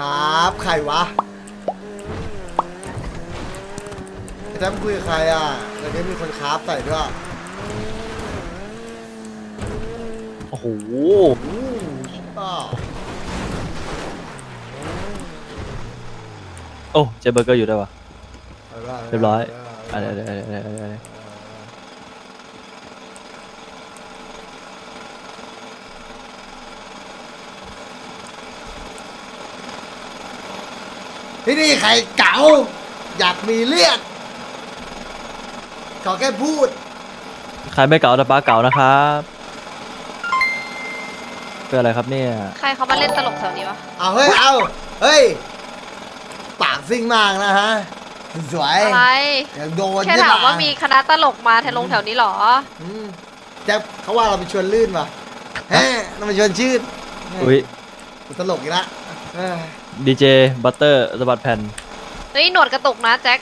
ครับใครวะไอ้แจ๊บคุยกับใครอะแล้วนี้มีคนคราฟใส่ด้วยโอ้โหอู้ใช่เปล่าโอ้เจอเบอร์เกอร์อยู่ด้วยวะาละเรียบร้อยเาอะไรละอะไรอะไรอะไรอะไร ที่นี่ใครเก๋า อยากมีเลือดขอแค่พูด ใครไม่เก่าแต่ป้าเก่านะครับเป็นอะไรครับเนี่ยใครเขามาเล่นตลกแถวนี้วะเอาเฮ้ยเอาเฮ้ยปากซิ่งมากนะฮะสวยอะไร อยากโดนแค่ใช่ถามปะว่ามีคณะตลกมาแถวลงแถวนี้เหรออืมแจ๊บเขาว่าเราไปชวนลื่นป่ะแฮะเราไปชวนชื่นอุ้ยตลกอีกละเอ้ย ดีเจบัตเตอร์สะบัดแผ่นเฮ้ยหนวดกระตุกนะแจ็ค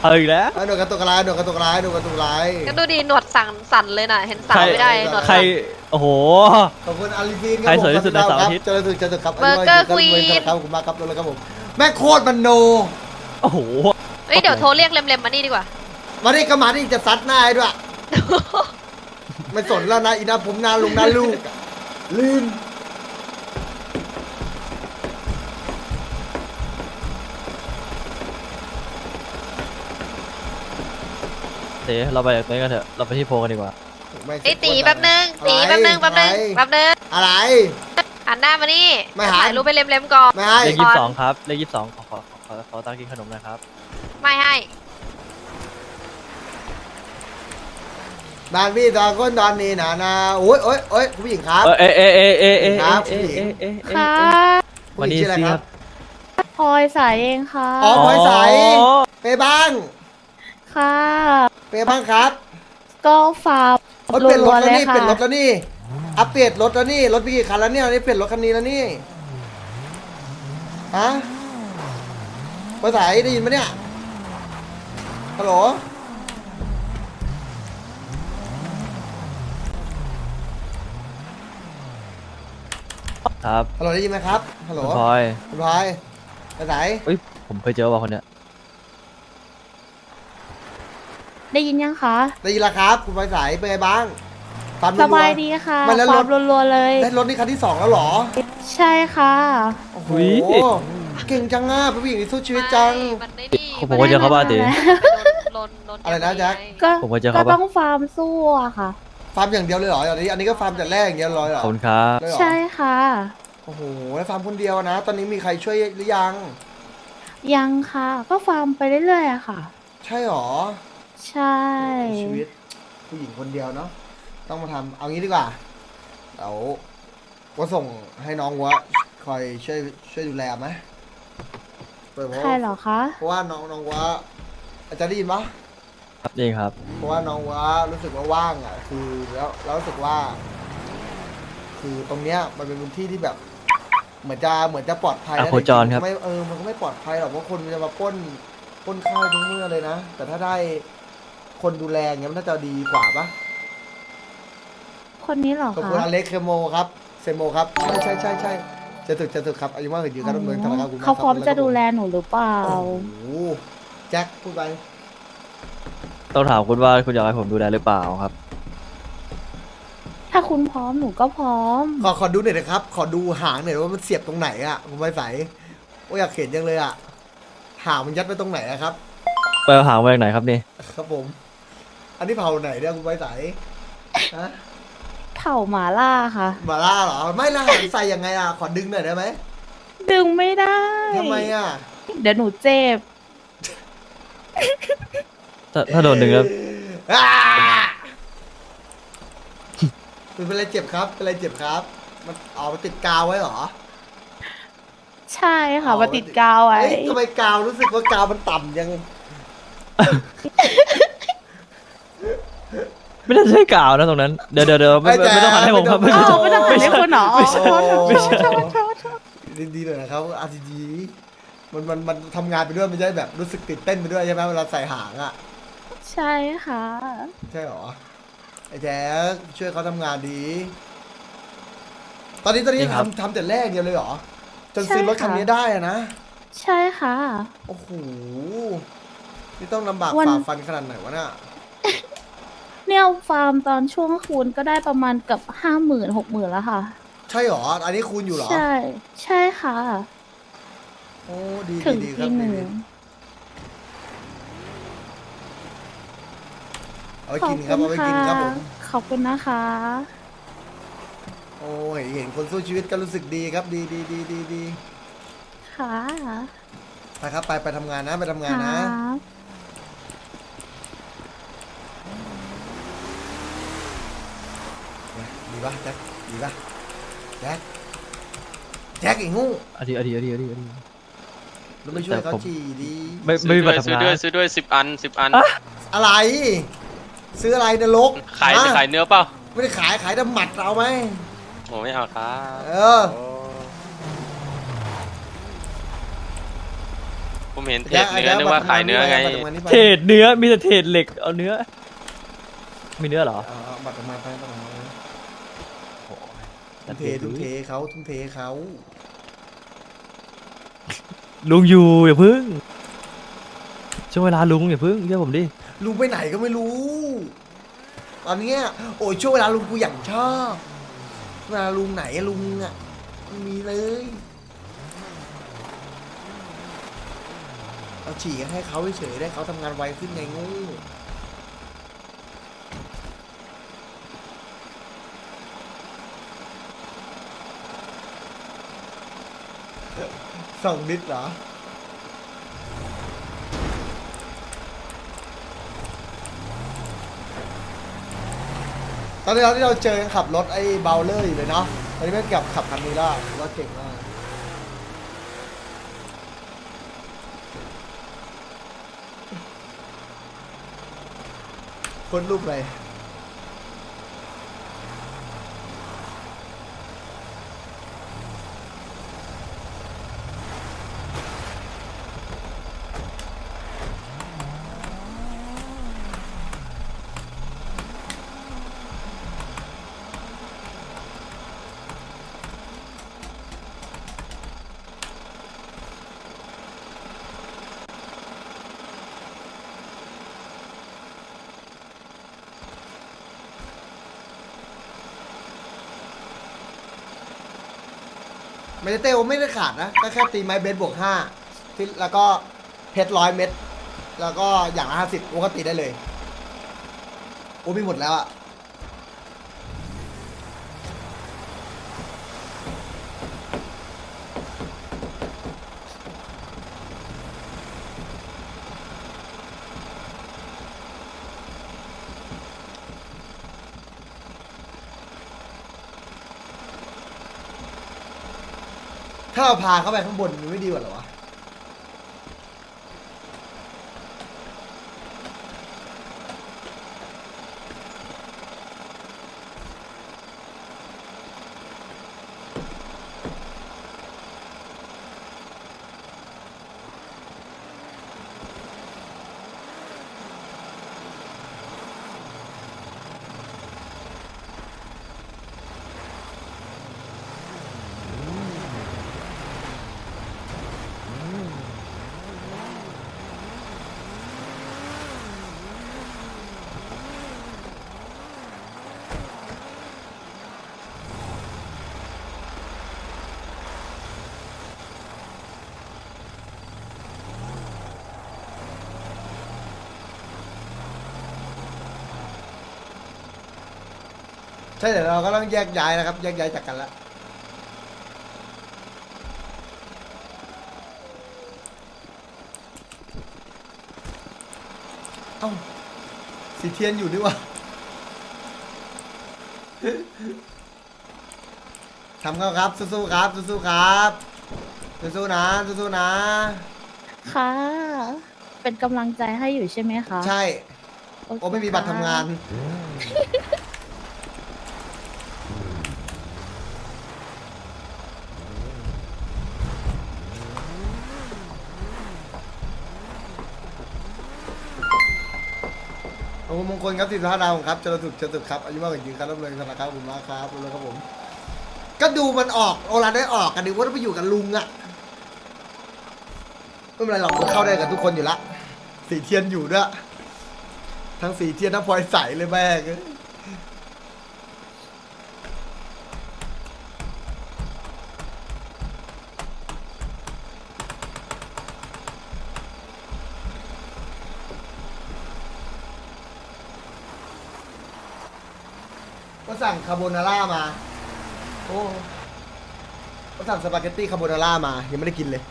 เอาอีกแล้วเอาโดนกระตุกอะไรโดนกระตุกอะไรโดนกระตุกอะไรก็ดูดีหนวดสั่นสั่นเลยน่ะ เห็นสาวไม่ได้หนวดใคร สั่นโอ้โห ขอบคุณอาริฟีนใครสวยที่สุดในเสาร์อาทิตย์ เจริญสุขเจริญสุขครับเบอร์เกอร์ขบณควีนครับขอบคุณมากครับเลยครับผม แม่งโคตรมันโน โอ้โห เฮ้ยเดี๋ยวโทรเรียกเล็มๆมานี่ดีกว่า มาดิก็มาดิจะซัดหน้าให้ด้วย ไม่สนแล้วนะอีนาผมนาลุงนาลูกอะลืม ต๋เราไปจากตรงนี้กันเถอะ เราไปที่โพกันดีกว่าม่ไอ้ยตีแป๊บนึงตีแป๊บนึงแป๊บนึงแป๊บนึงอะไร หันหน้ามานี่ไม่หัน ถ่ายรูปไปเล็มๆก่อน ไม่ให้เลขยี่สิบสองครับ เลขยี่สิบสองขอขอขอขอขอตังค์กินขนมหนะครับ ไม่ให้ ดานพี่ตอนก้นตอนนี้นะนะโอ้ยโอ้ยโอ้ยคุณผู้หญิงครับ เอ้ยเอ้ยเอ้ยเอ้ยเอ้ยครัเอ้บยเอ้ยเอ้ยเอ้ยค่ะผู้วันหญิงนี้ชื่ออะไรสิคครัรับบพลอยสายเองค่ะ อ๋อพลยใสไปบ้าง ค่ะไปบ้างครับก็ฝากรถเปลี่ยนรรัวถๆแล้วเลยนี่เปค่ะลี่ยนรถแล้วนี่ อัปเดตรถแล้วนี่ รถมีกี่คันแล้วเนี่ยนี่เปลี่ยนรถคันนี้แล้วนี่ฮะภาษาได้ยินไหมเนี่ย ฮัลโหล ครับฮัลโหลได้ยินไหมครับ ฮัลโหลคุณพลอยคุณพลอยภาษาเอ้ยผมเคยเจอว่าคนเนี้ย ได้ยินยังคะได้ยินแล้วครับ คุณภาษาเป็นไงบ้างฟันสรัวๆ บายดีค่ะมันแล้วครวาถมรัวๆเลย ได้รถนี่คันที่สองแล้วเหรอใช่ค่ะ โอ้โหเก่งจังอะเป็นผู้หญิงที่สู้ชีวิตจัง ไม่มันไม่ดีผมว่าเจอเขาบ้านดิโดนโดนอะไรนะแจ็ค ก็ผมเคยเจอก็เขาปะ ต้องฟาร์มสู้อะค่ะ ฟาร์มอย่างเดียวเลยเหรออันนี้อันนี้ก็ฟาร์มแต่แรกอย่างเดียวเลยเหรขออบคุณครับ เลยเหรอใช่ค่ะ โอ้โหแล้วฟาร์มคนเดียวนะ ตอนนี้มีใครช่วยหรือยัง ยังค่ะ ก็ฟาร์มไปเรื่อยๆอะค่ะ ใช่หรอ ใช่ ชีวิตผู้หญิงคนเดียวเนาะต้องมาทำเอางี้ดีกว่าเดี๋ยวว่าส่งให้น้องวะคอยช่วยช่วยดูแลไหมเปิดเพราะใครเหรอคะ เพราะว่าน้องน้องวะอาจารย์ได้ยินปะ ครับนี่ครับ เพราะว่าน้องวะรู้สึกว่าว่างอะ คือแล้วแล้วรู้สึกว่า คือตรงเนี้ยมันเป็นพื้นที่ที่แบบ เหมือนจะเหมือนจะปลอดภัยอะนะโคจรครับ ไม่เออมันก็ไม่ปลอดภัยหรอกเพราะคนมันจะมาปล้นปล้นข้าวทุกเมื่อเลยนะแต่ถ้าได้ คนดูแลอย่างเงี้ยมันน่าจะดีกว่าปะคนนี้เหรอขอบคะคุณอเล็กเคโมครับเซโมครับใช่ใช่ใช่ใช่จะถึกจะถึกครับอายุมากถึงยืนการดำเนินธนาคารคุณมากคเขาบพร้อมจะดูแลหนูหรือเปล่า โอ้โหแจ็คพูดไปต้องถามคุณว่าคุณอยากให้ผมดูแลหรือเปล่าครับ ถ้าคุณพร้อมหนูก็พร้อม ขอขอดูหน่อยนะครับ ขอดูหางหน่อยว่ามันเสียบตรงไหนอะผมไม่ใส่โอ้ยอยากเห็นจังเลยอะหางมันยัดไปตรงไหนอะครับ ไปเอาหางมาจากไหนครับนี่ ครับผม อันนี้เผาไหนเนี่ยคุณไว้ใสฮะเผ่าหมาล่าค่ะมาล่าเหรอ ไม่ละหางใส่ยังไงอะ ขอดึงหน่อยได้ไหมดึงไม่ได้ทำไมอะ เดี๋ยวหนูเจ็บถ้าถ้าโดนหนึ่งแล้วอ่าเป็นอะไรเจ็บครับ เป็นอะไรเจ็บครับ มันเอามาติดกาวไว้เหรอ ใช่ค่ะมาติดกาวไว้เอ้ยทำไมกาวรู้สึกว่ากาวมันต่ำยัง ไม่น่าใช่กาวนะตรงนั้น เดี๋ยวเดี๋ยวเดี๋ยวไม่ไม่ไม่ต้องหันให้ผมครับไม่อ้าต้วง ไม่ต้องหันให้คุณเหรอไม่ใช่โทษโทษไม่ใช่โทษโทษโทษดีๆหน่อยนะครับ RTG มันมันมันทำงานไปด้วยมันจะได้แบบรู้สึกตื่นเต้นไปด้วยใช่ไหมเวลาใส่หางอะ ใช่ค่ะ ใช่หรอไอ้แจ๊คช่วยเขาทำงานดี ตอนนี้ตอนนี้จริงครับ ทำทำแต่แรกเดียวเลยเหรอ จนซื้อรถใช่คันค่ะนี้ได้อะนะ ใช่ค่ะ โอ้โห นี่ต้องลำบากวัน ฝ่าฟันขนาดไหนวะเนี่ย เนี่ยฟาร์มตอนช่วงคูณก็ได้ประมาณเกับห้าหมื่นหกหมื่นแล้วค่ะ ใช่หรอ อันนี้คูณอยู่เหรอ ใช่ ใช่ค่ะ โอ้ดีถึดีงดีคทีรับหดีนึ่งดีเอาไปขอกิบนครับคุเอาณไปกิค่ะนครับผม ขอบคุณนะคะ โอ้ยเห็นคนสู้ชีวิตก็รู้สึกดีครับ ดีดีดีดีดีค่ะไปครับไปไปทำงานนะไปทำงานคนะรับ ดีปะแจ็คดีปะแจ็คแจ็คไอ้งูเอาดีเอาดีเอาดีเอาดีเอาดี แล้วไม่ช่วยแต่เขาผมจีดีไม่ซื้ไม่อมีด้บัวตยรซื้อทำงาด้วยน ซื้อด้วยสิบอันสิบอันอะไร ซื้ออะไรนรกขายฮะขายเนื้อเปล่าไม่ได้ขายขายแต่หมัดเอาไหมโอ้ไม่เอาครับ เออโอ้ผมเห็นเทแจ็ปคไอ้เนื้อแจ็คนึกว่าขายเนื้อไงบัตรทำงานนี่ไปเทรดเนื้อมีแต่เทรดเหล็กเอาเนื้อ มีเนื้อเหรอ เอาเอาบัตรทำงานไปบัตรทำงานไปโอ้โห ทุ่มเททุ่มเทเขาทุ่มเทเขาลุงอยู่อย่าพึ่งช่วงเวลาลุงอย่าพึ่งเชื่อผมดิลุงไปไหนก็ไม่รู้ ตอนเนี้ยโอ้ยช่วงเวลาลุงกูอย่างชอบเวลาลุงไหนอะลุงอะไม่มีเลยเอาฉี่ให้เขาเฉยๆได้เขาทำงานไวขึ้นไงงู สองนิดเหรอ ตอนที่เราที่เราเจอขับรถไอ้เบลเลอร์อยู่เลยเนาะ ตอนนี้แม่งกลับขับคันนี้ล้รถเก่งมากคนรูปอะไร ไม่ได้เต้วไม่ได้ขาดนะ ก็แค่ตีไม้เบสบวกห้าที่แล้วก็เพชรร้อยเม็ดแล้วก็อย่างละห้าสิบโอก็ตีได้เลย โอ้มีหมดแล้วอะ ถ้าเราพาเข้าไปข้างบนมันไม่ดีกว่าเหรอวะ ใช่เดี๋ยวเราก็ต้องแยกย้ายนะครับ แยกย้ายจากกันแล้วเอ้าสีเทียนอยู่ด้วยวะทำเข้าครับสู้ๆครับสู้ๆครับสู้ๆนะสู้ๆนะ ค่ะ เป็นกำลังใจให้อยู่ใช่ไหมคะ ใช่โเคโอ้ไม่มีบัตรทำงาน มงคลครับสิบห้าดาวครับจรสุดจรสุดครับอายุมากกว่ายืนครับรับเลยธนาคารบคุณมากครับขอบเลยครับผม ก็ดูมันออกโอลาได้ออกกันดีว่าต้องไปอยู่กับลุงอะไม่เป็นไรหรอกเข้าได้กับทุกคนอยู่ละสีเทียนอยู่ด้วยทั้งสีเทียนทั้งพลอยใสเลยแม่ง สั่งคาโบนาร่ามา โอ้ก็สั่งสปาเกตตี้คาโบนาร่ามา ยังไม่ได้กินเลย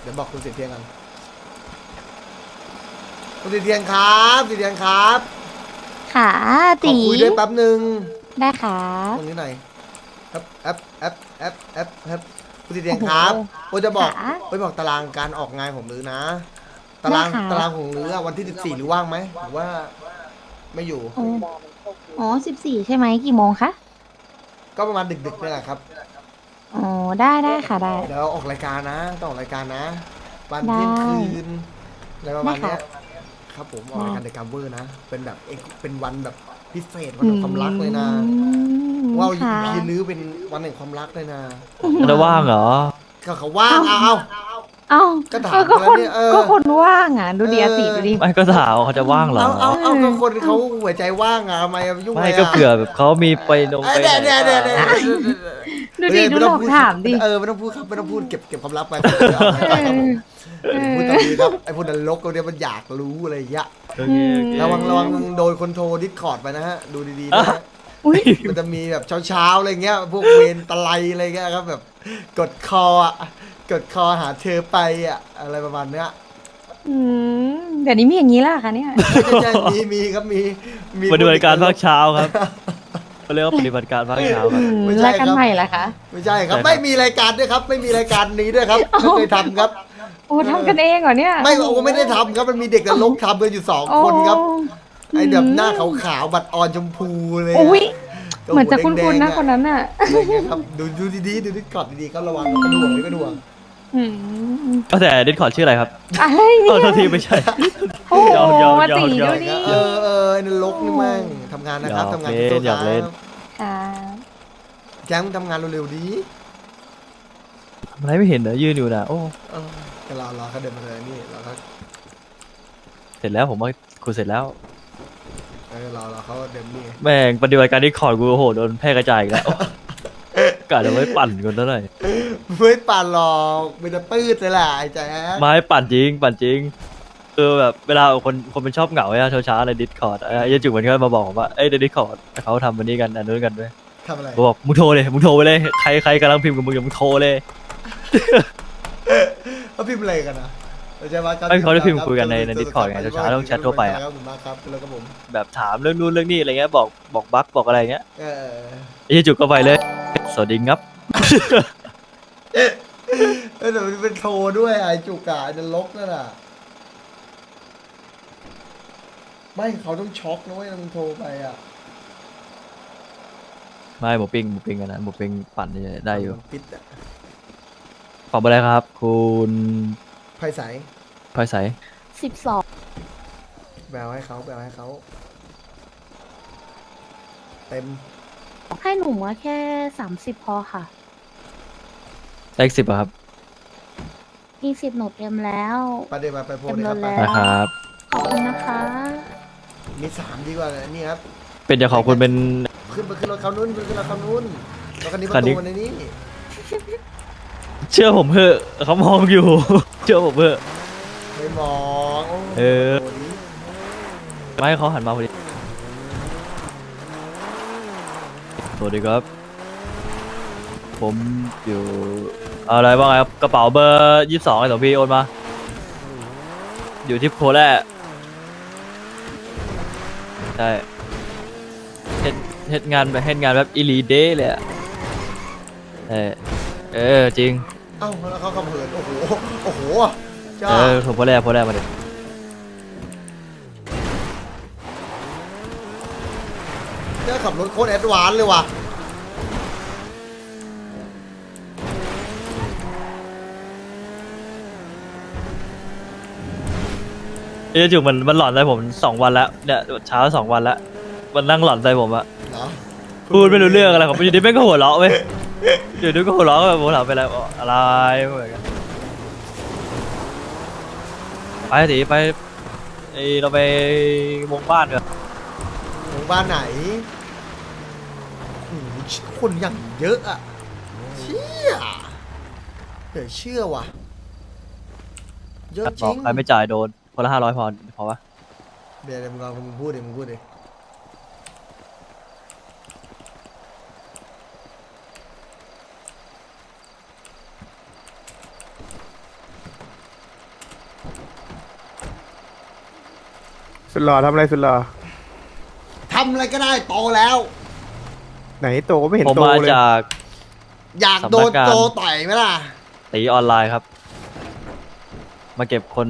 เดี๋ยวบอกคุณสิทธิ์เทียงกัน คุณสิทธิ์เทียงครับสิทธิ์เทียงครับ ค่ะขอคุยด้วยแป๊บหนึ่งได้ค่ะตรงนี้หน่อยแอปแอป แอปแอปแอปแอปคุณสิทธิ์เทียงครับโอจะบอกค่ะไปบอกตารางการออกงานของหรือนะ ตารางได้ค่ะ ตารางของหรืออะวันที่สิบสี่หรือว่างไหมหรือว่า ไม่อยู่อ๋ออ๋อสิบสี่ใช่ไหมกี่โมงคะ ก็ประมาณดึกๆนี่แหละครับ อ๋อ ได้ได้ค่ะได้ เดี๋ยวออกรายการนะต้องออกรายการนะ วันได้เที่ยงคืนอะไรประมาณได้ค่ะเนี้ยครับผมออกรายการได้เดอะกัมเวอร์นะ เป็นแบบเอกเป็นวันแบบพิเศษวันแห่งความรักเลยนะ อืมว่าค่ะ พีลื้อเป็น วันแห่งความรักเลยนะมันจะว่างเหรอ ก็เขาว่างเอาเอา เอ้าก็ถามเออก็ไปคนแล้วเนี่ยเออก็คนว่างอะดูดีเอออาติดูดิไม่ก็ถามว่าเขาจะว่างเหรอ เอาเอาเอาก็คนเขาหัวใจว่างอะทำไมอะยุ่งไม่อะไรก็อะเผื่อแบบเขามีไปนงเอ้ไปยไหนเดี๋ยวเดี๋ยวเดี๋ยวเดี๋ยวดูดิดูหลอกถามดิเออไม่ต้องพูดครับไม่ต้องพูดเก็บเก็บความลับไปครับเดี๋ยวเอาไปครับผมเออพูดตรงนี้ครับไอ้พวกนั้นลกตัวเนี้ยมันอยากรู้อะไรอย่างเงี้ย โอเคโอเค ระวังระวังโดนคนโทรดิสคอร์ดไปนะฮะ ดูดีๆนะฮะ อุ้ยมันจะมีแบบเช้าๆอะไรเงี้ย พวกเวรตะไลอะไรเงี้ยครับแบบกดคออะกดคอหาเธอไปอะอะไรประมาณเนี้ยอืมเดี๋ยวนี้มีอย่างนี้แล้วเหรอคะเนี่ยใช่ใช่มีมีครับมีมีปฏิบัติการภาคเช้าครับเขาเรียกว่าปฏิบัติการภาคเช้าครับ อืมไม่ใช่รายการครับใหม่เหรอคะไม่ใช่ครับ ใช่ครับ ไม่มีรายการด้วยครับ ไม่มีรายการนี้ด้วยครับไม่เคยทำครับ โอ้ทำกันเองเหรอเนี่ยไม่โอ้ไม่ได้ทำครับมันมีเด็กนรกทำกันอยู่สองคนครับ ไอ้แบบหน้าขาวๆบัตรออนชมพูเลยโอ้ยตัวเหมือนจะคุ้แดนงๆๆนะอะคนนั้นอะ อะไรเงี้ยครับดูดูดีๆดูดิกอดดีๆก็ระวังกระดวงเลยกระดวงอืมก็แต่ดิสคอร์ดชื่ออะไรครับอะไรเออเนี่ยโทษทีไม่ใช่ โอ้โหยอมยอมมาตียอมดูดิเออเออไอ้นรกนี่แม่งทำงานนะครับหยอกทำงานเล่นสู้ๆหยอกเล่นครับค่ะแจ้งทำงานเร็วๆดีอะไรไม่เห็นเหรอยืนอยู่นะโอ้เออก็รอรอเขาเดินมาเลยนี่เราก็เสร็จแล้วผมว่าคุณเสร็จแล้ว เออรอรอเขาเดินนี่แม่งปฏิบัติการดิสคอร์ดกูโอ้โหโดนแพร่กระจายอีกแล้วกะจะไม่ปั่นกันเท่าไหร่ไม่ปั่นหรอกมันจะปื้ดเลยแหละไอ้แจ๊คไม้ปั่นจริง ปั่นจริงคือแบบเวลาคนคนเป็นชอบเหงาอะเช้าๆอะไรดิสคอร์ดไอ้ยจุกมันก็มาบอกผมว่าเอ้ยดิสคอร์ดเขาทำวันนี้กันอันนู้นกันด้วยทำอะไรผมบอกมึงโทรเลยมึงโทรไปเลยใครใครกำลังพิมพ์กับมึงอย่ามึงโทรเลยเขาพิมพ์อะไรกันนะ เราจะว่าไม่เขาได้พิมพ์คุยกันในใน Discord ไงเช้าๆต้องแชททั่วไปอะ ขอบคุณมากครับแล้วก็ผมแบบถามเรื่องนู้นเรื่องนี้อะไรเงี้ยบอกบอกบั๊กบอกอะไรเงี้ยเออไอ้จุกก็ไปเลย สวัสดีครับ เออเดี๋ยวมันเป็นโทรด้วยไอ้จุกอะไอ้นรกนั่นน่ะ ไม่เขาต้องช็อกนะเว้ยมึงโทรไปอะไม่หมูปิ้งหมูปิ้งกันนะหมูปิ้งปั่นได้อยู่ปิดอะขอบอะไรครับ คุณ ไพ่ใสพลอยใสสิบสองแบลให้เขาแบลให้เขาเต็มให้หนูมาแค่สามสิบพอค่ะ เลขสิบอะครับยี่สิบหนูเต็มแล้ว ไปเดี๋ยวไปไปโพสเลยครับเต็มไปแล้ว นะครับ ขอบคุณนะคะ มีสามดีกว่าเลยนี่ครับ เป็นจะขอบคุณเป็น ขึ้นไปขึ้นรถเขานู้นขึ้นรถเขานู้นรถคันนี้ปคันระนี้ ตูในนี้ เชื่อผมเถอะเขามองอยู่ เชื่อผมเถอะ ไม่มองโเออ โหนี่ไม่ให้เขาหันมาพอดีสวัสดีครับ ผมอยู่เอาอะไรบ้างครับกระเป๋าเบอร์ยี่สิบสองไอ้สองพี่โอนมา อยู่ที่โคแรกใช่เฮ็ดเฮ็ดงานแบบเฮ็ดงานแบบอีหลีเดย์เลยอะเออเออจริง เอ้าแล้วเขาคำเหินโอ้โหโอ้โหจ้าเออถูกพอแล้วพอแล้วมาดิเจ้าขับรถโคตรแอดวานเลยว่ะเอ๊จุ๋มันมันหลอนใจผมสองวันแล้วเนี่ยเช้าสองวันแล้วมันนั่งหลอนใจผมอะพูดไม่รู้เรื่องอะไรของมันอยู่ดีแม่งก็หัวเราะเว้ย อยู่ดีก็หัวเราะแบบผมถามไปแล้วบอกอะไรเหมือนกันไปสิไปไอเราไปวงบ้านเถอะหมู่บ้านไหนโอ้โหคนอย่างเยอะอะเชี่ยเดี๋ยวเชื่อว่ะ เยอะจบอริกงใครไม่จ่ายโดนคนละห้าร้อยพอพอปะเดี๋ยวเดี๋ยวมึงลองมึงพูดดิมึงพูดดิ สุดหล่อทำอะไรสุดหล่อทำอะไรก็ได้โตแล้ว ไหนโตก็ไม่เห็นผมโตมาเลยจาก อยากโดนสำนักงาน โตต่อยไหมล่ะ ตีออนไลน์ครับ มาเก็บคน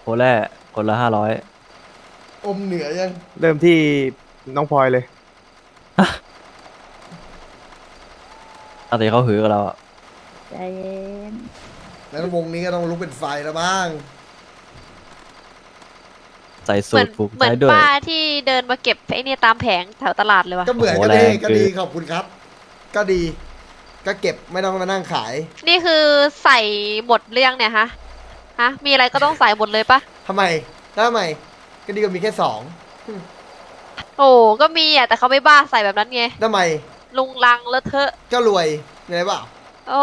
โคแร่คนละห้าร้อยอมเหนือยังเริ่มที่น้องพลอยเลย อาตีเขาหือกับเราอะใจเย็นแล้ววงนี้ก็ต้องลุกเป็นไฟแล้วบ้าง ใส่เหสูมือตนรผูกเหมือนไว้ด้วย ป้าที่เดินมาเก็บไอ้เนี่ยตามแผงแถวตลาดเลยว่ะ ก็เหมือนโอ้ก็โหดีแรงก็เกินดีขอบคุณครับ ก็ดี ก็เก็บไม่ต้องมานั่งขาย นี่คือใส่หมดเรื่องเนี่ยฮะ ฮะ มีอะไรก็ต้องใส่หมดเลยปะ ทำไมแล้วทำไม ก็ดีกว่ามีแค่สองโอ้ก็มีอะ แต่เขาไม่บ้าใส่แบบนั้นไง ทำไม ลุงลังเลอะเทอะ ก็รวยไงเปล่าโอ้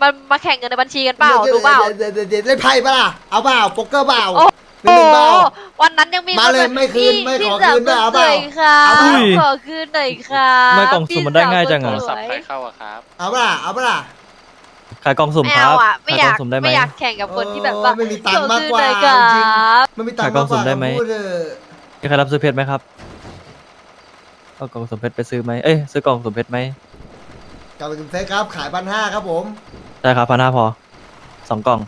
มันมาแข่งเงินในบัญชีกันเปล่า ดูเปล่า เดี๋ยวเดี๋ยวเดี๋ยวเล่นไพ่เปล่าล่ะเอาเปล่าโป๊กเกอร์เปล่าโอ้ หนึ่งหนึ่งเปล่า วันนั้นยังมีมาเลยคไม่คืนพี่ไม่ขอพี่คืนด้วยเอาเปล่าสวสวยค่ะเอาเปล่า ขอคืนหน่อยค่ะไม่กล่องสุ่มมันได้ง่ายจังอะพี่โทรศัพสาวท์สใครวยเข้าอะครับ เอาเปล่าเอาเปล่า ขายกล่องสุ่มไม่ครัเอาบอะไม่ขายอกล่ยากองสุ่มได้ไหม ไม่อยากแข่งกับคนที่แบบว่าโอ้ไม่มีตังค์มากกว่า ขอคืนหน่อยครับมันมีตังค์ขายกล่มาองกกสุ่ว่ามได้ไหม พูดเถอะมีใครรับซื้อเพชรไหมครับเอากล่องสุ่มเพชรไปซื้อไหมเอ้ยซื้อกล่องสุ่มเพชรไหมกล่องคุณเซ็กครับขายพันห้าครับผม ได้ครับพันห้าพอสองกล่อง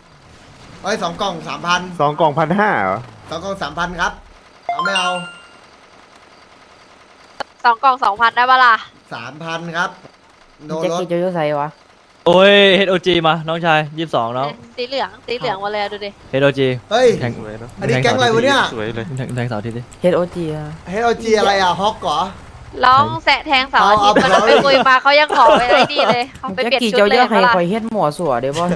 เอ้ยสองกล่องสามพันสองกล่องพันห้าเหรอสองกล่องสามพันครับ เอาไม่เอาสองกล่องสองพันได้ปะล่ะสามพันครับ โดนแจ็ครถกี้โจโจไซวะโอ้ย HOG มาน้องชายยี่สิบสองน้อง สีเหลืองสีเหลืองมาเลยอะดูดิ HOG เฮ้ย แทงอันนี้แก๊งอะไรวะเนี่ย สวยเลย แทงแทงเสาร์อาที่ดิ เฮดโอจีอะ เฮโอจีอะไรอะฮอกเหรอ ร้องแสะแทงเสาร์อาทิตย์เอามันเอา ไปคุยมาเขายังขอไปไอ้นี่เลยเขาไปแจ็คเปลี่ยนกี้ชุโจดเลโจยใครเปะล่ะคอยเฮ็ดหมวสัวเดี๋ยวบอก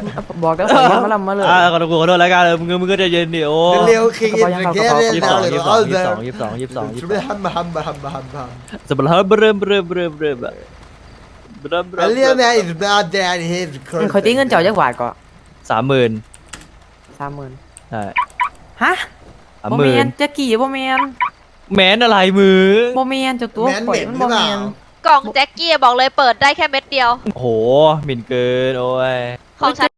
บอกแล้วคอยเฮ็ดมาลำมาเลย อ่าขอโทษขอโทษรายการเลยมึงมึงก็จะเย็นดิโอ้เร็วๆคิงอินเกเรยี่สิบแล้สอวงเลยยี่สิบสเอาองเลยี่สิบสองยี่สิบสองยี่สิบสองยี่สิบไม่สองฮัมฮัมฮัมฮัมฮัมสบายเริ่มเริ่มเริ่มเริ่มเริ่มเริ่มอันเรียกแม่อิสบาแดนเฮดคอยตีเงินเจ้าจักบาทก็สามหมื่นสามหมื่นใช่ฮะสามบ่หมื่แมนนแจ็คกี้บ่แมน แมนอะไรมือบ่แมนเจ้าตัวแมนข่อเหยม็นมันหรือเปบ่แมล่านกล่องแจ็คกี้บอกเลยเปิดได้แค่เม็ดเดียว โอ้โหหมิ่นเกิน โอ้ย ของฉัน